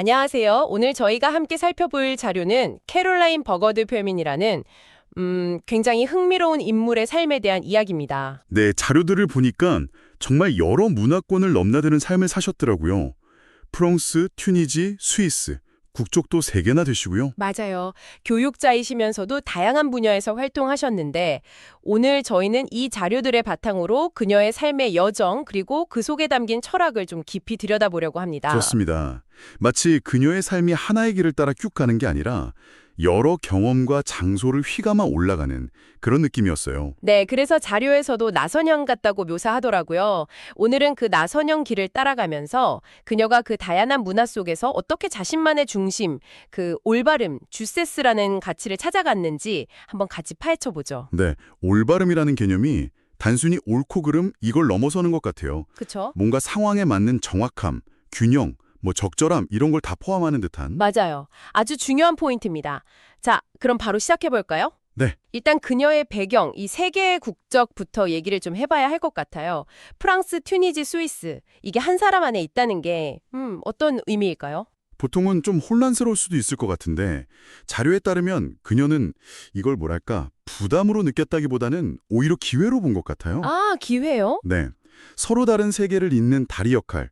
안녕하세요. 오늘 저희가 함께 살펴볼 자료는 캐롤라인 버거드 표민이라는 음, 굉장히 흥미로운 인물의 삶에 대한 이야기입니다. 네, 자료들을 보니까 정말 여러 문화권을 넘나드는 삶을 사셨더라고요. 프랑스, 튜니지, 스위스, 국적도 세개나 되시고요. 맞아요. 교육자이시면서도 다양한 분야에서 활동하셨는데 오늘 저희는 이 자료들의 바탕으로 그녀의 삶의 여정 그리고 그 속에 담긴 철학을 좀 깊이 들여다보려고 합니다. 그렇습니다. 마치 그녀의 삶이 하나의 길을 따라 쭉 가는 게 아니라 여러 경험과 장소를 휘감아 올라가는 그런 느낌이었어요. 네, 그래서 자료에서도 나선형 같다고 묘사하더라고요. 오늘은 그 나선형 길을 따라가면서 그녀가 그 다양한 문화 속에서 어떻게 자신만의 중심, 그 올바름, 주세스라는 가치를 찾아갔는지 한번 같이 파헤쳐보죠. 네, 올바름이라는 개념이 단순히 옳고 그름 이걸 넘어서는 것 같아요. 그쵸? 뭔가 상황에 맞는 정확함, 균형, 뭐 적절함 이런 걸 다 포함하는 듯한 맞아요. 아주 중요한 포인트입니다. 자, 그럼 바로 시작해볼까요? 네. 일단 그녀의 배경, 이 세 개의 국적부터 얘기를 좀 해봐야 할 것 같아요. 프랑스, 튜니지, 스위스. 이게 한 사람 안에 있다는 게, 음, 어떤 의미일까요? 보통은 좀 혼란스러울 수도 있을 것 같은데 자료에 따르면 그녀는 이걸 뭐랄까 부담으로 느꼈다기보다는 오히려 기회로 본 것 같아요. 아, 기회요? 네, 서로 다른 세계를 잇는 다리 역할,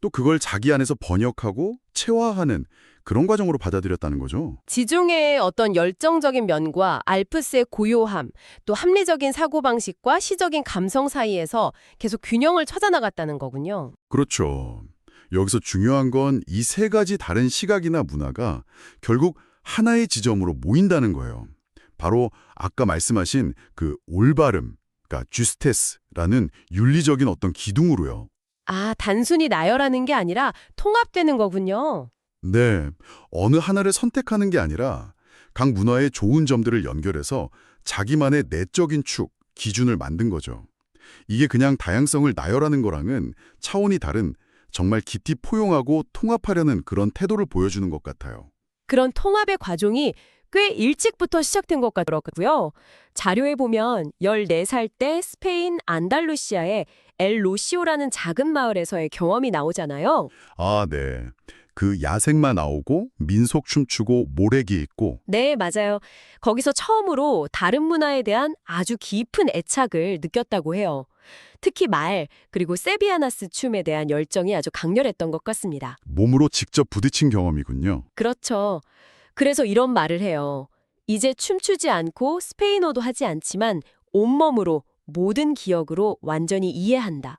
또 그걸 자기 안에서 번역하고 체화하는 그런 과정으로 받아들였다는 거죠. 지중해의 어떤 열정적인 면과 알프스의 고요함, 또 합리적인 사고방식과 시적인 감성 사이에서 계속 균형을 찾아나갔다는 거군요. 그렇죠. 여기서 중요한 건 이 세 가지 다른 시각이나 문화가 결국 하나의 지점으로 모인다는 거예요. 바로 아까 말씀하신 그 올바름, 그러니까 주스테스라는 윤리적인 어떤 기둥으로요. 아, 단순히 나열하는 게 아니라 통합되는 거군요. 네, 어느 하나를 선택하는 게 아니라 각 문화의 좋은 점들을 연결해서 자기만의 내적인 축, 기준을 만든 거죠. 이게 그냥 다양성을 나열하는 거랑은 차원이 다른 정말 깊이 포용하고 통합하려는 그런 태도를 보여주는 것 같아요. 그런 통합의 과정이 꽤 일찍부터 시작된 것 같더라고요. 자료에 보면 14살 때 스페인 안달루시아의 엘 로시오라는 작은 마을에서의 경험이 나오잖아요. 아, 네. 그 야생마 나오고 민속 춤추고 모래기 있고 네, 맞아요. 거기서 처음으로 다른 문화에 대한 아주 깊은 애착을 느꼈다고 해요. 특히 말, 그리고 세비아나스 춤에 대한 열정이 아주 강렬했던 것 같습니다. 몸으로 직접 부딪힌 경험이군요. 그렇죠. 그래서 이런 말을 해요. 이제 춤추지 않고 스페인어도 하지 않지만 온몸으로 모든 기억으로 완전히 이해한다.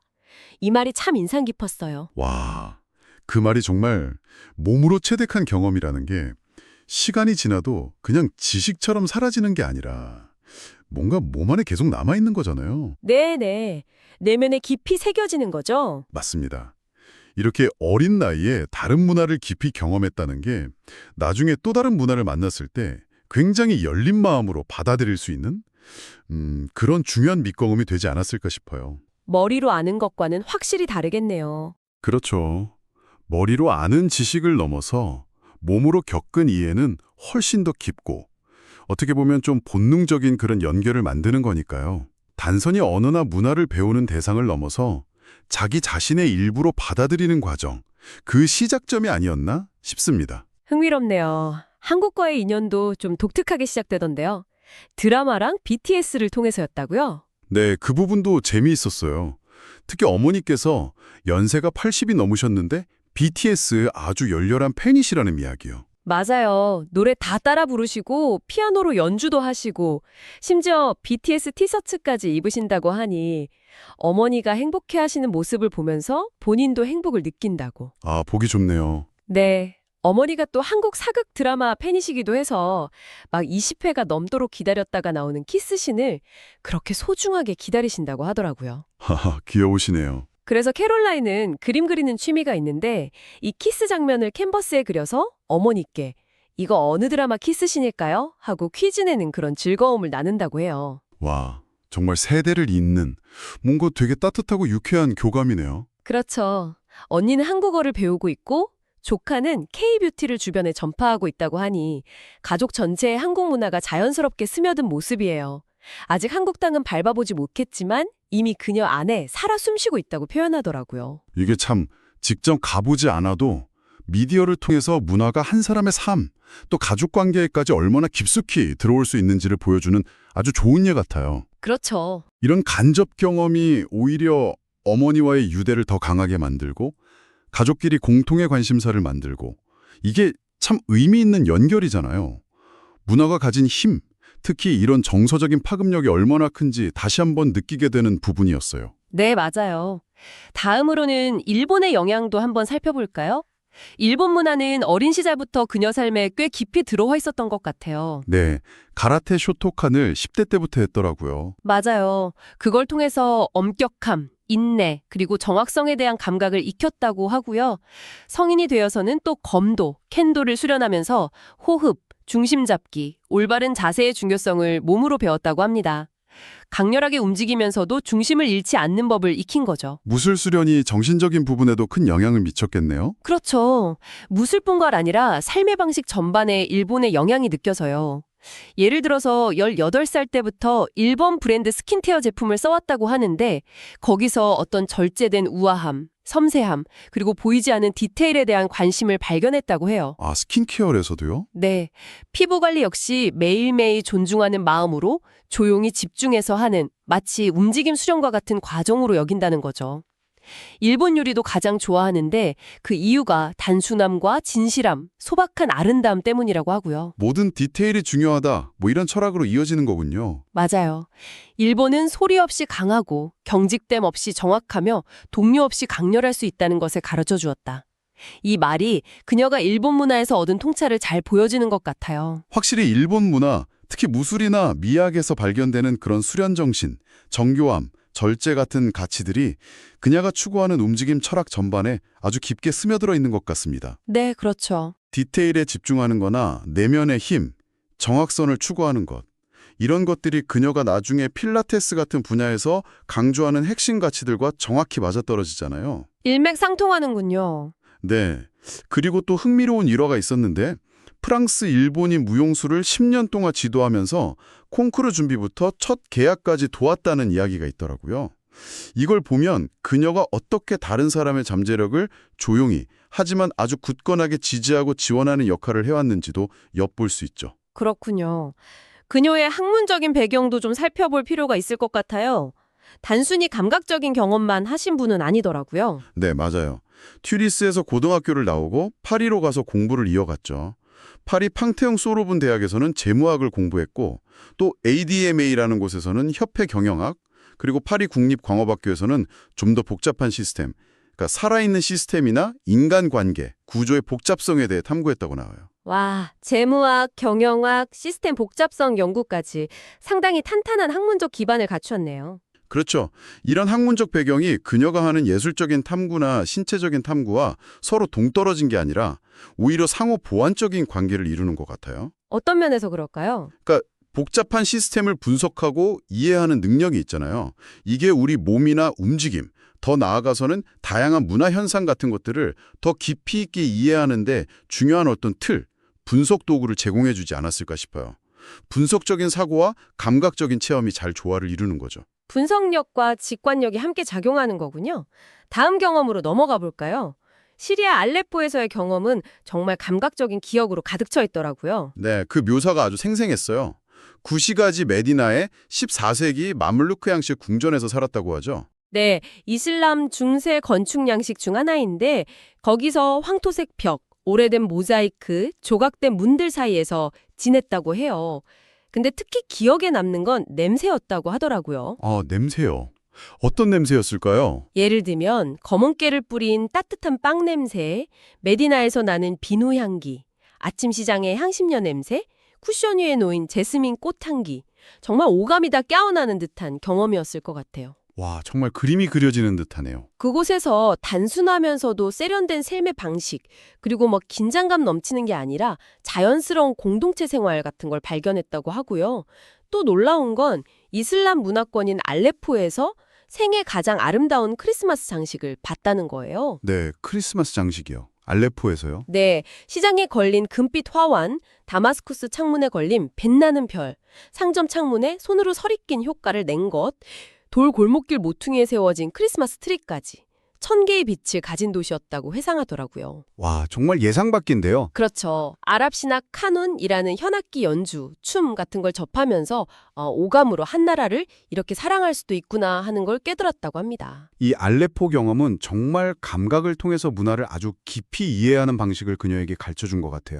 이 말이 참 인상 깊었어요. 와, 그 말이 정말 몸으로 체득한 경험이라는 게 시간이 지나도 그냥 지식처럼 사라지는 게 아니라 뭔가 몸 안에 계속 남아있는 거잖아요. 네네. 내면에 깊이 새겨지는 거죠. 맞습니다. 이렇게 어린 나이에 다른 문화를 깊이 경험했다는 게 나중에 또 다른 문화를 만났을 때 굉장히 열린 마음으로 받아들일 수 있는 음, 그런 중요한 밑거름이 되지 않았을까 싶어요. 머리로 아는 것과는 확실히 다르겠네요. 그렇죠. 머리로 아는 지식을 넘어서 몸으로 겪은 이해는 훨씬 더 깊고 어떻게 보면 좀 본능적인 그런 연결을 만드는 거니까요. 단순히 언어나 문화를 배우는 대상을 넘어서 자기 자신의 일부로 받아들이는 과정, 그 시작점이 아니었나 싶습니다. 흥미롭네요. 한국과의 인연도 좀 독특하게 시작되던데요. 드라마랑 BTS를 통해서였다고요? 네, 그 부분도 재미있었어요. 특히 어머니께서 연세가 80이 넘으셨는데 BTS의 아주 열렬한 팬이시라는 이야기요. 맞아요. 노래 다 따라 부르시고 피아노로 연주도 하시고 심지어 BTS 티셔츠까지 입으신다고 하니 어머니가 행복해 하시는 모습을 보면서 본인도 행복을 느낀다고. 아, 보기 좋네요. 네. 어머니가 또 한국 사극 드라마 팬이시기도 해서 막 20회가 넘도록 기다렸다가 나오는 키스신을 그렇게 소중하게 기다리신다고 하더라고요. 하하, 귀여우시네요. 그래서 캐롤라인은 그림 그리는 취미가 있는데 이 키스 장면을 캔버스에 그려서 어머니께 이거 어느 드라마 키스신일까요? 하고 퀴즈 내는 그런 즐거움을 나눈다고 해요. 와, 정말 세대를 잇는 뭔가 되게 따뜻하고 유쾌한 교감이네요. 그렇죠. 언니는 한국어를 배우고 있고 조카는 K-뷰티를 주변에 전파하고 있다고 하니 가족 전체의 한국 문화가 자연스럽게 스며든 모습이에요. 아직 한국 땅은 밟아보지 못했지만 이미 그녀 안에 살아 숨쉬고 있다고 표현하더라고요. 이게 참 직접 가보지 않아도 미디어를 통해서 문화가 한 사람의 삶, 또 가족 관계에까지 얼마나 깊숙이 들어올 수 있는지를 보여주는 아주 좋은 예 같아요. 그렇죠. 이런 간접 경험이 오히려 어머니와의 유대를 더 강하게 만들고 가족끼리 공통의 관심사를 만들고 이게 참 의미 있는 연결이잖아요. 문화가 가진 힘, 특히 이런 정서적인 파급력이 얼마나 큰지 다시 한번 느끼게 되는 부분이었어요. 네, 맞아요. 다음으로는 일본의 영향도 한번 살펴볼까요? 일본 문화는 어린 시절부터 그녀 삶에 꽤 깊이 들어와 있었던 것 같아요. 네, 가라테 쇼토칸을 10대 때부터 했더라고요. 맞아요. 그걸 통해서 엄격함, 인내, 그리고 정확성에 대한 감각을 익혔다고 하고요. 성인이 되어서는 또 검도, 캔도를 수련하면서 호흡, 중심 잡기, 올바른 자세의 중요성을 몸으로 배웠다고 합니다. 강렬하게 움직이면서도 중심을 잃지 않는 법을 익힌 거죠. 무술 수련이 정신적인 부분에도 큰 영향을 미쳤겠네요. 그렇죠. 무술뿐만 아니라 삶의 방식 전반에 일본의 영향이 느껴져요. 예를 들어서 18살 때부터 일본 브랜드 스킨케어 제품을 써왔다고 하는데 거기서 어떤 절제된 우아함, 섬세함, 그리고 보이지 않는 디테일에 대한 관심을 발견했다고 해요. 아, 스킨케어에서도요? 네. 피부 관리 역시 매일매일 존중하는 마음으로 조용히 집중해서 하는 마치 움직임 수련과 같은 과정으로 여긴다는 거죠. 일본 요리도 가장 좋아하는데 그 이유가 단순함과 진실함, 소박한 아름다움 때문이라고 하고요. 모든 디테일이 중요하다. 뭐 이런 철학으로 이어지는 거군요. 맞아요. 일본은 소리 없이 강하고 경직됨 없이 정확하며 동료 없이 강렬할 수 있다는 것을 가르쳐 주었다. 이 말이 그녀가 일본 문화에서 얻은 통찰을 잘 보여주는 것 같아요. 확실히 일본 문화, 특히 무술이나 미학에서 발견되는 그런 수련 정신, 정교함, 절제 같은 가치들이 그녀가 추구하는 움직임 철학 전반에 아주 깊게 스며들어 있는 것 같습니다. 네, 그렇죠. 디테일에 집중하는 거나 내면의 힘, 정확선을 추구하는 것. 이런 것들이 그녀가 나중에 필라테스 같은 분야에서 강조하는 핵심 가치들과 정확히 맞아떨어지잖아요. 일맥상통하는군요. 네. 그리고 또 흥미로운 일화가 있었는데 프랑스, 일본이 무용수를 10년 동안 지도하면서 콩쿠르 준비부터 첫 계약까지 도왔다는 이야기가 있더라고요. 이걸 보면 그녀가 어떻게 다른 사람의 잠재력을 조용히 하지만 아주 굳건하게 지지하고 지원하는 역할을 해왔는지도 엿볼 수 있죠. 그렇군요. 그녀의 학문적인 배경도 좀 살펴볼 필요가 있을 것 같아요. 단순히 감각적인 경험만 하신 분은 아니더라고요. 네, 맞아요. 튜리스에서 고등학교를 나오고 파리로 가서 공부를 이어갔죠. 파리 팡테용 소르본 대학에서는 재무학을 공부했고 또 ADMA라는 곳에서는 협회 경영학 그리고 파리 국립광업학교에서는 좀 더 복잡한 시스템, 그러니까 살아있는 시스템이나 인간관계, 구조의 복잡성에 대해 탐구했다고 나와요. 와, 재무학, 경영학, 시스템 복잡성 연구까지 상당히 탄탄한 학문적 기반을 갖추었네요. 그렇죠. 이런 학문적 배경이 그녀가 하는 예술적인 탐구나 신체적인 탐구와 서로 동떨어진 게 아니라 오히려 상호 보완적인 관계를 이루는 것 같아요. 어떤 면에서 그럴까요? 복잡한 시스템을 분석하고 이해하는 능력이 있잖아요. 이게 우리 몸이나 움직임, 더 나아가서는 다양한 문화 현상 같은 것들을 더 깊이 있게 이해하는데 중요한 어떤 틀, 분석 도구를 제공해 주지 않았을까 싶어요. 분석적인 사고와 감각적인 체험이 잘 조화를 이루는 거죠. 분석력과 직관력이 함께 작용하는 거군요. 다음 경험으로 넘어가 볼까요? 시리아 알레포에서의 경험은 정말 감각적인 기억으로 가득 차 있더라고요. 네, 그 묘사가 아주 생생했어요. 구시가지 메디나의 14세기 마물루크 양식 궁전에서 살았다고 하죠. 네, 이슬람 중세 건축 양식 중 하나인데 거기서 황토색 벽, 오래된 모자이크, 조각된 문들 사이에서 지냈다고 해요. 근데 특히 기억에 남는 건 냄새였다고 하더라고요. 아, 냄새요. 어떤 냄새였을까요? 예를 들면 검은깨를 뿌린 따뜻한 빵 냄새, 메디나에서 나는 비누 향기, 아침 시장의 향신료 냄새, 쿠션 위에 놓인 제스민 꽃 향기. 정말 오감이 다 깨어나는 듯한 경험이었을 것 같아요. 와, 정말 그림이 그려지는 듯하네요. 그곳에서 단순하면서도 세련된 삶의 방식, 그리고 뭐 긴장감 넘치는 게 아니라 자연스러운 공동체 생활 같은 걸 발견했다고 하고요. 또 놀라운 건 이슬람 문화권인 알레포에서 생애 가장 아름다운 크리스마스 장식을 봤다는 거예요. 네, 크리스마스 장식이요. 알레포에서요. 네, 시장에 걸린 금빛 화환, 다마스쿠스 창문에 걸린 빛나는 별, 상점 창문에 손으로 서리낀 효과를 낸 것, 돌 골목길 모퉁이에 세워진 크리스마스 트리까지. 천 개의 빛을 가진 도시였다고 회상하더라고요. 와, 정말 예상 밖인데요. 그렇죠. 아랍 신학 카눈이라는 현악기 연주, 춤 같은 걸 접하면서 어, 오감으로 한 나라를 이렇게 사랑할 수도 있구나 하는 걸 깨달았다고 합니다. 이 알레포 경험은 정말 감각을 통해서 문화를 아주 깊이 이해하는 방식을 그녀에게 가르쳐 준 것 같아요.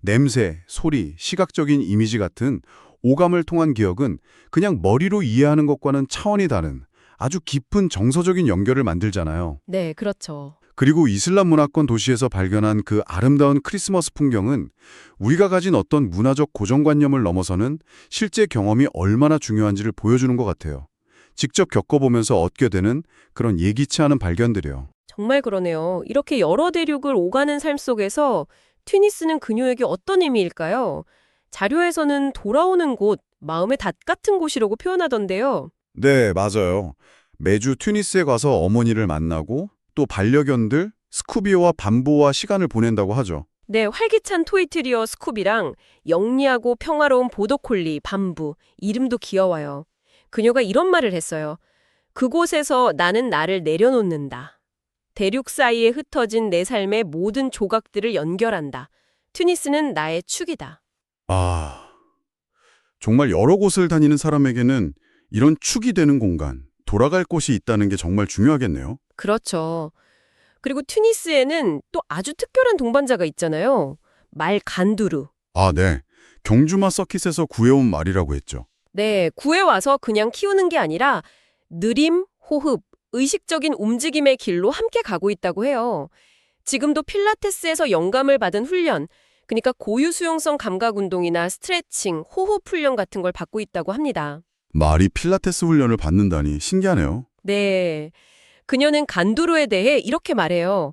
냄새, 소리, 시각적인 이미지 같은 오감을 통한 기억은 그냥 머리로 이해하는 것과는 차원이 다른 아주 깊은 정서적인 연결을 만들잖아요. 네, 그렇죠. 그리고 이슬람 문화권 도시에서 발견한 그 아름다운 크리스마스 풍경은 우리가 가진 어떤 문화적 고정관념을 넘어서는 실제 경험이 얼마나 중요한지를 보여주는 것 같아요. 직접 겪어보면서 얻게 되는 그런 예기치 않은 발견들이요. 정말 그러네요. 이렇게 여러 대륙을 오가는 삶 속에서 튜니스는 그녀에게 어떤 의미일까요? 자료에서는 돌아오는 곳, 마음의 닷 같은 곳이라고 표현하던데요. 네, 맞아요. 매주 튜니스에 가서 어머니를 만나고 또 반려견들, 스쿠비와 밤보와 시간을 보낸다고 하죠. 네, 활기찬 토이트리어 스쿱이랑 영리하고 평화로운 보더콜리 밤부, 이름도 귀여워요. 그녀가 이런 말을 했어요. 그곳에서 나는 나를 내려놓는다. 대륙 사이에 흩어진 내 삶의 모든 조각들을 연결한다. 튜니스는 나의 축이다. 아, 정말 여러 곳을 다니는 사람에게는 이런 축이 되는 공간, 돌아갈 곳이 있다는 게 정말 중요하겠네요. 그렇죠. 그리고 튜니스에는 또 아주 특별한 동반자가 있잖아요. 말 간두루. 아, 네. 경주마 서킷에서 구해온 말이라고 했죠. 네, 구해와서 그냥 키우는 게 아니라 느림, 호흡, 의식적인 움직임의 길로 함께 가고 있다고 해요. 지금도 필라테스에서 영감을 받은 훈련, 그러니까 고유 수용성 감각 운동이나 스트레칭, 호흡 훈련 같은 걸 받고 있다고 합니다. 말이 필라테스 훈련을 받는다니 신기하네요. 네. 그녀는 간두루에 대해 이렇게 말해요.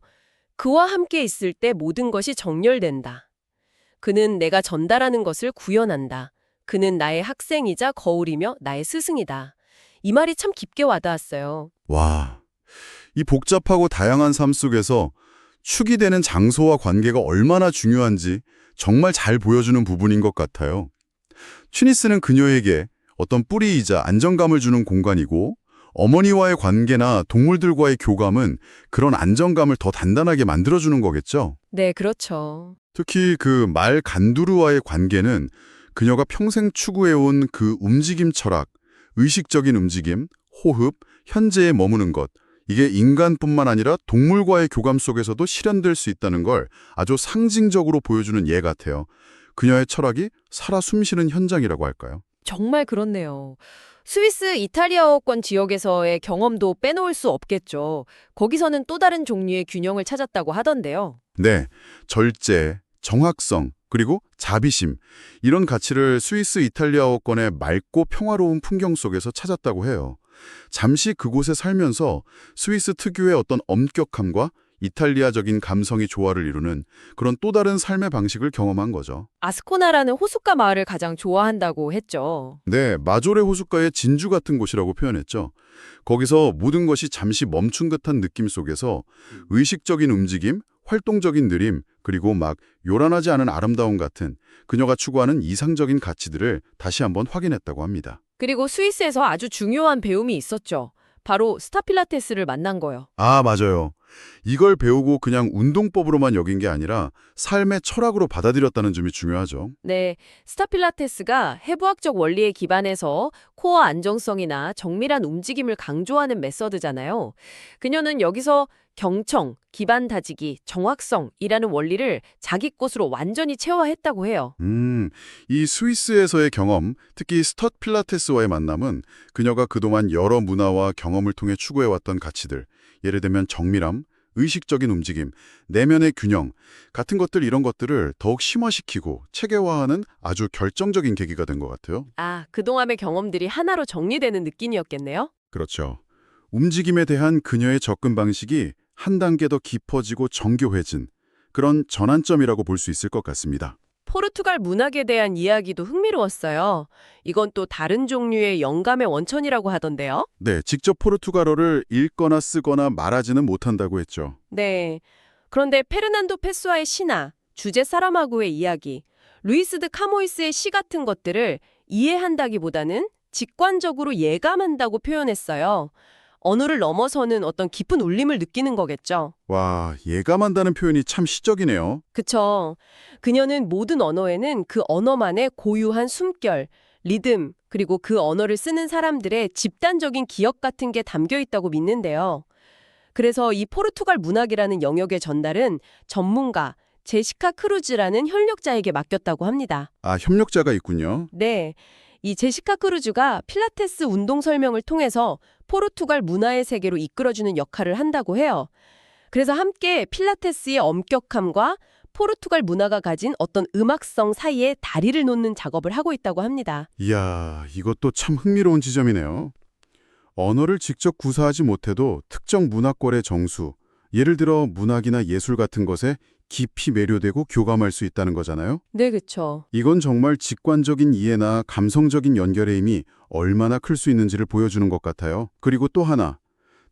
그와 함께 있을 때 모든 것이 정렬된다. 그는 내가 전달하는 것을 구현한다. 그는 나의 학생이자 거울이며 나의 스승이다. 이 말이 참 깊게 와닿았어요. 와, 이 복잡하고 다양한 삶 속에서 축이 되는 장소와 관계가 얼마나 중요한지 정말 잘 보여주는 부분인 것 같아요. 튜니스는 그녀에게 어떤 뿌리이자 안정감을 주는 공간이고 어머니와의 관계나 동물들과의 교감은 그런 안정감을 더 단단하게 만들어주는 거겠죠. 네, 그렇죠. 특히 그 말 간두루와의 관계는 그녀가 평생 추구해온 그 움직임 철학, 의식적인 움직임, 호흡, 현재에 머무는 것, 이게 인간뿐만 아니라 동물과의 교감 속에서도 실현될 수 있다는 걸 아주 상징적으로 보여주는 예 같아요. 그녀의 철학이 살아 숨쉬는 현장이라고 할까요? 정말 그렇네요. 스위스 이탈리아어권 지역에서의 경험도 빼놓을 수 없겠죠. 거기서는 또 다른 종류의 균형을 찾았다고 하던데요. 네, 절제, 정확성, 그리고 자비심 이런 가치를 스위스 이탈리아어권의 맑고 평화로운 풍경 속에서 찾았다고 해요. 잠시 그곳에 살면서 스위스 특유의 어떤 엄격함과 이탈리아적인 감성이 조화를 이루는 그런 또 다른 삶의 방식을 경험한 거죠. 아스코나라는 호숫가 마을을 가장 좋아한다고 했죠. 네, 마조레 호숫가의 진주 같은 곳이라고 표현했죠. 거기서 모든 것이 잠시 멈춘 듯한 느낌 속에서 의식적인 움직임, 활동적인 느림, 그리고 막 요란하지 않은 아름다움 같은 그녀가 추구하는 이상적인 가치들을 다시 한번 확인했다고 합니다. 그리고 스위스에서 아주 중요한 배움이 있었죠. 바로 스타필라테스를 만난 거요. 아, 맞아요. 이걸 배우고 그냥 운동법으로만 여긴 게 아니라 삶의 철학으로 받아들였다는 점이 중요하죠. 네, 스타필라테스가 해부학적 원리에 기반해서 코어 안정성이나 정밀한 움직임을 강조하는 메서드잖아요. 그녀는 여기서 경청, 기반 다지기, 정확성이라는 원리를 자기 것으로 완전히 체화했다고 해요. 음, 이 스위스에서의 경험, 특히 스텟 필라테스와의 만남은 그녀가 그동안 여러 문화와 경험을 통해 추구해왔던 가치들, 예를 들면 정밀함, 의식적인 움직임, 내면의 균형 같은 것들 이런 것들을 더욱 심화시키고 체계화하는 아주 결정적인 계기가 된 것 같아요. 아, 그동안의 경험들이 하나로 정리되는 느낌이었겠네요. 그렇죠. 움직임에 대한 그녀의 접근 방식이 한 단계 더 깊어지고 정교해진 그런 전환점이라고 볼 수 있을 것 같습니다. 포르투갈 문학에 대한 이야기도 흥미로웠어요. 이건 또 다른 종류의 영감의 원천이라고 하던데요. 네, 직접 포르투갈어를 읽거나 쓰거나 말하지는 못한다고 했죠. 네. 그런데 페르난도 페소아의 시나, 주제 사람하고의 이야기, 루이스 드 카모이스의 시 같은 것들을 이해한다기보다는 직관적으로 예감한다고 표현했어요. 언어를 넘어서는 어떤 깊은 울림을 느끼는 거겠죠. 와, 예감한다는 표현이 참 시적이네요. 그쵸. 그녀는 모든 언어에는 그 언어만의 고유한 숨결, 리듬, 그리고 그 언어를 쓰는 사람들의 집단적인 기억 같은 게 담겨 있다고 믿는데요. 그래서 이 포르투갈 문학이라는 영역의 전달은 전문가, 제시카 크루즈라는 협력자에게 맡겼다고 합니다. 아, 협력자가 있군요. 네. 이 제시카 크루즈가 필라테스 운동 설명을 통해서 포르투갈 문화의 세계로 이끌어주는 역할을 한다고 해요. 그래서 함께 필라테스의 엄격함과 포르투갈 문화가 가진 어떤 음악성 사이에 다리를 놓는 작업을 하고 있다고 합니다. 이야, 이것도 참 흥미로운 지점이네요. 언어를 직접 구사하지 못해도 특정 문화권의 정수, 예를 들어 문학이나 예술 같은 것에 깊이 매료되고 교감할 수 있다는 거잖아요. 네, 그렇죠. 이건 정말 직관적인 이해나 감성적인 연결의 힘이 얼마나 클 수 있는지를 보여주는 것 같아요. 그리고 또 하나,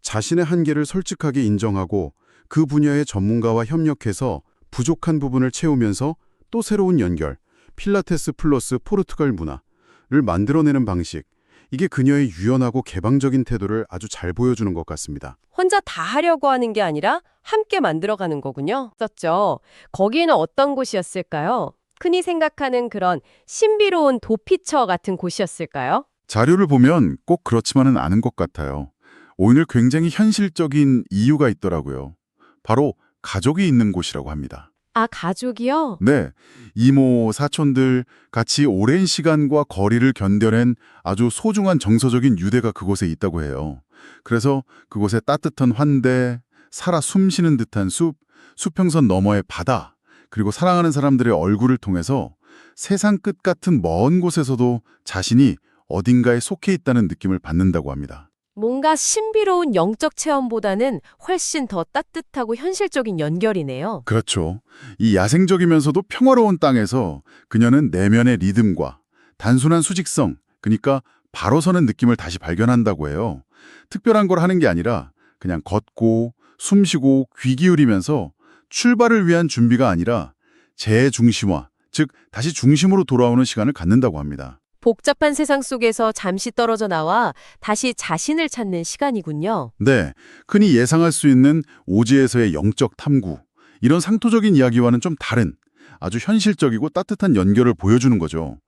자신의 한계를 솔직하게 인정하고 그 분야의 전문가와 협력해서 부족한 부분을 채우면서 또 새로운 연결, 필라테스 플러스 포르투갈 문화를 만들어내는 방식, 이게 그녀의 유연하고 개방적인 태도를 아주 잘 보여주는 것 같습니다. 혼자 다 하려고 하는 게 아니라 함께 만들어가는 거군요. 썼죠. 거기는 어떤 곳이었을까요? 흔히 생각하는 그런 신비로운 도피처 같은 곳이었을까요? 자료를 보면 꼭 그렇지만은 않은 것 같아요. 오늘 굉장히 현실적인 이유가 있더라고요. 바로 가족이 있는 곳이라고 합니다. 아, 가족이요? 네, 이모, 사촌들 같이 오랜 시간과 거리를 견뎌낸 아주 소중한 정서적인 유대가 그곳에 있다고 해요. 그래서 그곳에 따뜻한 환대, 살아 숨쉬는 듯한 숲, 수평선 너머의 바다, 그리고 사랑하는 사람들의 얼굴을 통해서 세상 끝 같은 먼 곳에서도 자신이 어딘가에 속해 있다는 느낌을 받는다고 합니다. 뭔가 신비로운 영적 체험보다는 훨씬 더 따뜻하고 현실적인 연결이네요. 그렇죠. 이 야생적이면서도 평화로운 땅에서 그녀는 내면의 리듬과 단순한 수직성, 그러니까 바로 서는 느낌을 다시 발견한다고 해요. 특별한 걸 하는 게 아니라 그냥 걷고 숨쉬고 귀 기울이면서 출발을 위한 준비가 아니라 재중심화, 즉 다시 중심으로 돌아오는 시간을 갖는다고 합니다. 복잡한 세상 속에서 잠시 떨어져 나와 다시 자신을 찾는 시간이군요. 네, 흔히 예상할 수 있는 오지에서의 영적 탐구, 이런 상토적인 이야기와는 좀 다른 아주 현실적이고 따뜻한 연결을 보여주는 거죠.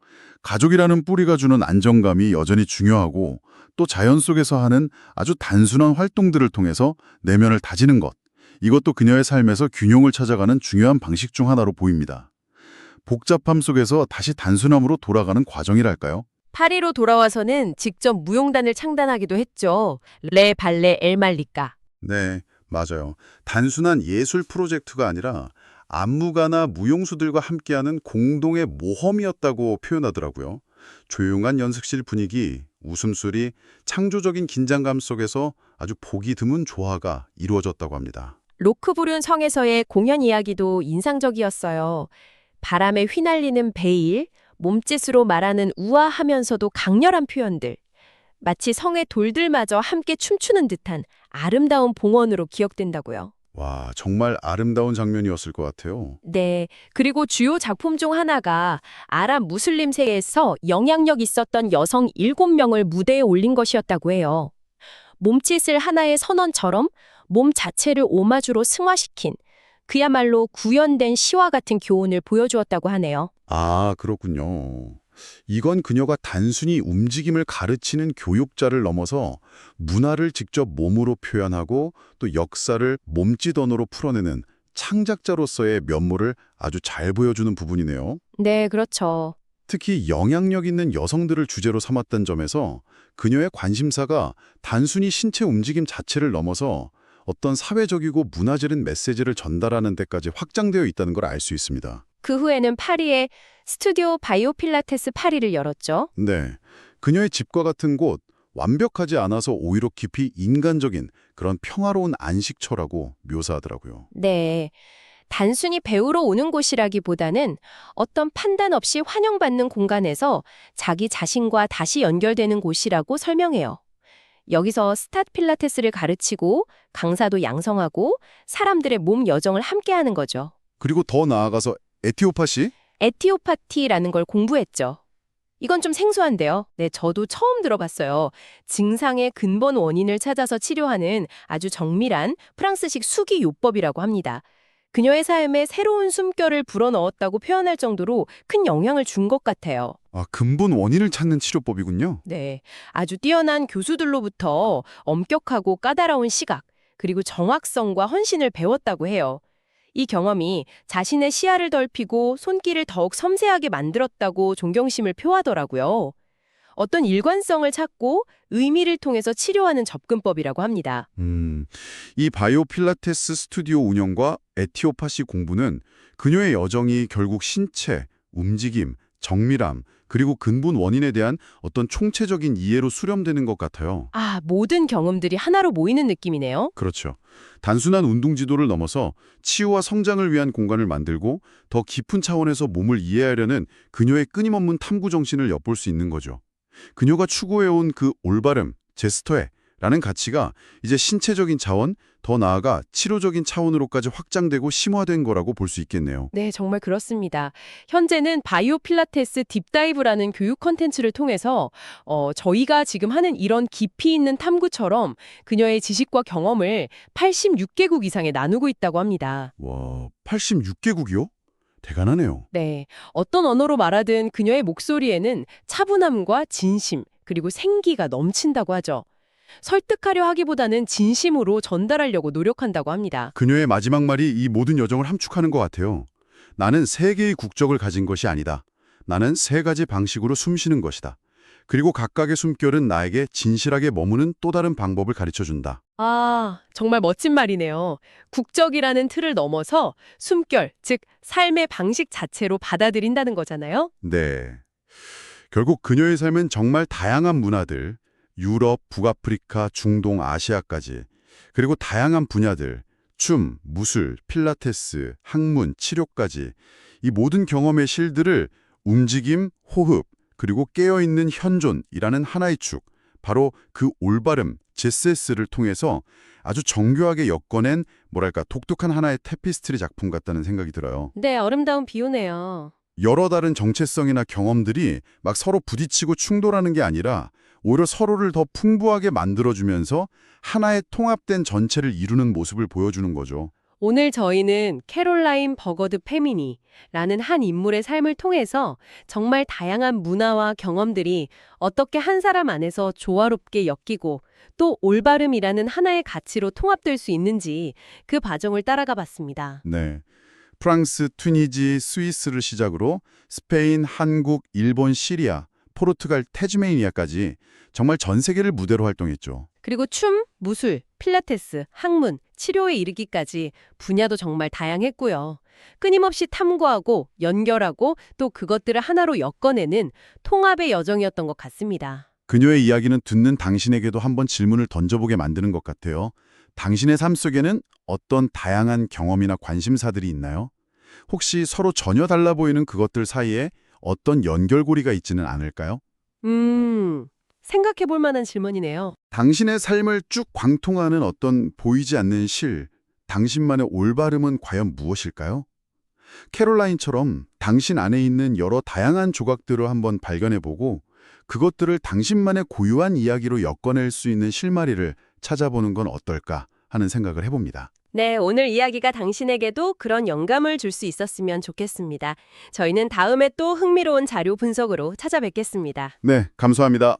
가족이라는 뿌리가 주는 안정감이 여전히 중요하고 또 자연 속에서 하는 아주 단순한 활동들을 통해서 내면을 다지는 것, 이것도 그녀의 삶에서 균형을 찾아가는 중요한 방식 중 하나로 보입니다. 복잡함 속에서 다시 단순함으로 돌아가는 과정이랄까요? 파리로 돌아와서는 직접 무용단을 창단하기도 했죠. 레 발레 엘말리카. 네, 맞아요. 단순한 예술 프로젝트가 아니라 안무가나 무용수들과 함께하는 공동의 모험이었다고 표현하더라고요. 조용한 연습실 분위기, 웃음소리, 창조적인 긴장감 속에서 아주 보기 드문 조화가 이루어졌다고 합니다. 로크부륜 성에서의 공연 이야기도 인상적이었어요. 바람에 휘날리는 베일, 몸짓으로 말하는 우아하면서도 강렬한 표현들. 마치 성의 돌들마저 함께 춤추는 듯한 아름다운 봉헌으로 기억된다고요. 와, 정말 아름다운 장면이었을 것 같아요. 네. 그리고 주요 작품 중 하나가 아랍 무슬림 세계에서 영향력 있었던 여성 7명을 무대에 올린 것이었다고 해요. 몸짓을 하나의 선언처럼 몸 자체를 오마주로 승화시킨 그야말로 구현된 시와 같은 교훈을 보여주었다고 하네요. 아, 그렇군요. 이건 그녀가 단순히 움직임을 가르치는 교육자를 넘어서 문화를 직접 몸으로 표현하고 또 역사를 몸짓 언어로 풀어내는 창작자로서의 면모를 아주 잘 보여주는 부분이네요. 네, 그렇죠. 특히 영향력 있는 여성들을 주제로 삼았던 점에서 그녀의 관심사가 단순히 신체 움직임 자체를 넘어서 어떤 사회적이고 문화적인 메시지를 전달하는 데까지 확장되어 있다는 걸 알 수 있습니다. 그 후에는 파리에 스튜디오 바이오 필라테스 파리를 열었죠. 네. 그녀의 집과 같은 곳, 완벽하지 않아서 오히려 깊이 인간적인 그런 평화로운 안식처라고 묘사하더라고요. 네. 단순히 배우러 오는 곳이라기보다는 어떤 판단 없이 환영받는 공간에서 자기 자신과 다시 연결되는 곳이라고 설명해요. 여기서 스타트 필라테스를 가르치고 강사도 양성하고 사람들의 몸 여정을 함께하는 거죠. 그리고 더 나아가서 에티오파시? 에티오파티라는 걸 공부했죠. 이건 좀 생소한데요. 네, 저도 처음 들어봤어요. 증상의 근본 원인을 찾아서 치료하는 아주 정밀한 프랑스식 수기 요법이라고 합니다. 그녀의 삶에 새로운 숨결을 불어넣었다고 표현할 정도로 큰 영향을 준 것 같아요. 아, 근본 원인을 찾는 치료법이군요. 네, 아주 뛰어난 교수들로부터 엄격하고 까다로운 시각, 그리고 정확성과 헌신을 배웠다고 해요. 이 경험이 자신의 시야를 넓히고 손길을 더욱 섬세하게 만들었다고 존경심을 표하더라고요. 어떤 일관성을 찾고 의미를 통해서 치료하는 접근법이라고 합니다. 음, 이 바이오 필라테스 스튜디오 운영과 에티오파시 공부는 그녀의 여정이 결국 신체, 움직임, 정밀함, 그리고 근본 원인에 대한 어떤 총체적인 이해로 수렴되는 것 같아요. 아, 모든 경험들이 하나로 모이는 느낌이네요. 그렇죠. 단순한 운동 지도를 넘어서 치유와 성장을 위한 공간을 만들고 더 깊은 차원에서 몸을 이해하려는 그녀의 끊임없는 탐구 정신을 엿볼 수 있는 거죠. 그녀가 추구해온 그 올바름, 제스터에 라는 가치가 이제 신체적인 차원, 더 나아가 치료적인 차원으로까지 확장되고 심화된 거라고 볼 수 있겠네요. 네, 정말 그렇습니다. 현재는 바이오 필라테스 딥다이브라는 교육 컨텐츠를 통해서 어, 저희가 지금 하는 이런 깊이 있는 탐구처럼 그녀의 지식과 경험을 86개국 이상에 나누고 있다고 합니다. 와, 86개국이요? 대단하네요. 네, 어떤 언어로 말하든 그녀의 목소리에는 차분함과 진심, 그리고 생기가 넘친다고 하죠. 설득하려 하기보다는 진심으로 전달하려고 노력한다고 합니다. 그녀의 마지막 말이 이 모든 여정을 함축하는 것 같아요. 나는 세 개의 국적을 가진 것이 아니다. 나는 세 가지 방식으로 숨쉬는 것이다. 그리고 각각의 숨결은 나에게 진실하게 머무는 또 다른 방법을 가르쳐준다. 아, 정말 멋진 말이네요. 국적이라는 틀을 넘어서 숨결, 즉 삶의 방식 자체로 받아들인다는 거잖아요. 네. 결국 그녀의 삶은 정말 다양한 문화들, 유럽, 북아프리카, 중동, 아시아까지, 그리고 다양한 분야들, 춤, 무술, 필라테스, 학문, 치료까지 이 모든 경험의 실들을 움직임, 호흡, 그리고 깨어있는 현존이라는 하나의 축, 바로 그 올바름, 제세스를 통해서 아주 정교하게 엮어낸 뭐랄까 독특한 하나의 테피스트리 작품 같다는 생각이 들어요. 네, 아름다운 비유네요. 여러 다른 정체성이나 경험들이 막 서로 부딪히고 충돌하는 게 아니라 오히려 서로를 더 풍부하게 만들어주면서 하나의 통합된 전체를 이루는 모습을 보여주는 거죠. 오늘 저희는 캐롤라인 버거드 페미니라는 한 인물의 삶을 통해서 정말 다양한 문화와 경험들이 어떻게 한 사람 안에서 조화롭게 엮이고 또 올바름이라는 하나의 가치로 통합될 수 있는지 그 과정을 따라가 봤습니다. 네. 프랑스, 튀니지, 스위스를 시작으로 스페인, 한국, 일본, 시리아, 포르투갈, 태즈메이니아까지 정말 전 세계를 무대로 활동했죠. 그리고 춤, 무술, 필라테스, 학문, 치료에 이르기까지 분야도 정말 다양했고요. 끊임없이 탐구하고 연결하고 또 그것들을 하나로 엮어내는 통합의 여정이었던 것 같습니다. 그녀의 이야기는 듣는 당신에게도 한번 질문을 던져보게 만드는 것 같아요. 당신의 삶 속에는 어떤 다양한 경험이나 관심사들이 있나요? 혹시 서로 전혀 달라 보이는 그것들 사이에 어떤 연결고리가 있지는 않을까요? 음, 생각해 볼 만한 질문이네요. 당신의 삶을 쭉 광통하는 어떤 보이지 않는 실, 당신만의 올바름은 과연 무엇일까요? 캐롤라인처럼 당신 안에 있는 여러 다양한 조각들을 한번 발견해보고 그것들을 당신만의 고유한 이야기로 엮어낼 수 있는 실마리를 찾아보는 건 어떨까 하는 생각을 해봅니다. 네, 오늘 이야기가 당신에게도 그런 영감을 줄 수 있었으면 좋겠습니다. 저희는 다음에 또 흥미로운 자료 분석으로 찾아뵙겠습니다. 네, 감사합니다.